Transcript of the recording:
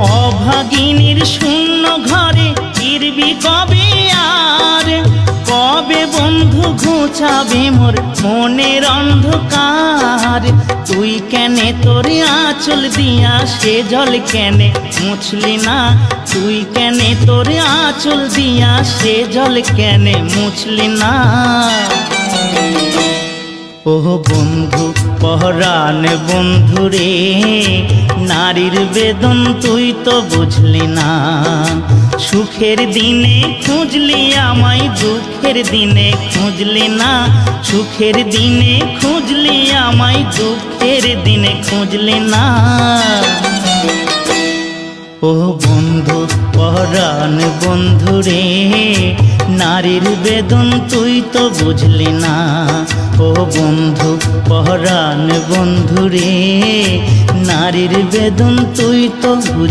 অভাগিনীর শূন্য ঘরে ফিরবি কবে আর? কবে বন্ধু ঘুচাবে মোর মনের অন্ধকার? তুই কেনে তোর আঁচল দিয়া সে জল কেনে মুছলি না? তুই কেনে তোর আঁচল দিয়া সে জল কেনে মুছলি না? ও বন্ধু পহরান বন্ধু রে, নারীর বেদন তুই তো বুঝলি না। সুখের দিনে খুঁজলি আমায়, দুঃখের দিনে খুঁজলি না। সুখের দিনে খুঁজলি আমায়, দুঃখের দিনে খুঁজলি না। ও বন্ধু পরাণ বন্ধু রে, নারীর বেদন তুই তো বুঝলি না। পরাণ বন্ধুরে নারীর বেদন তুই তো বুঝলি।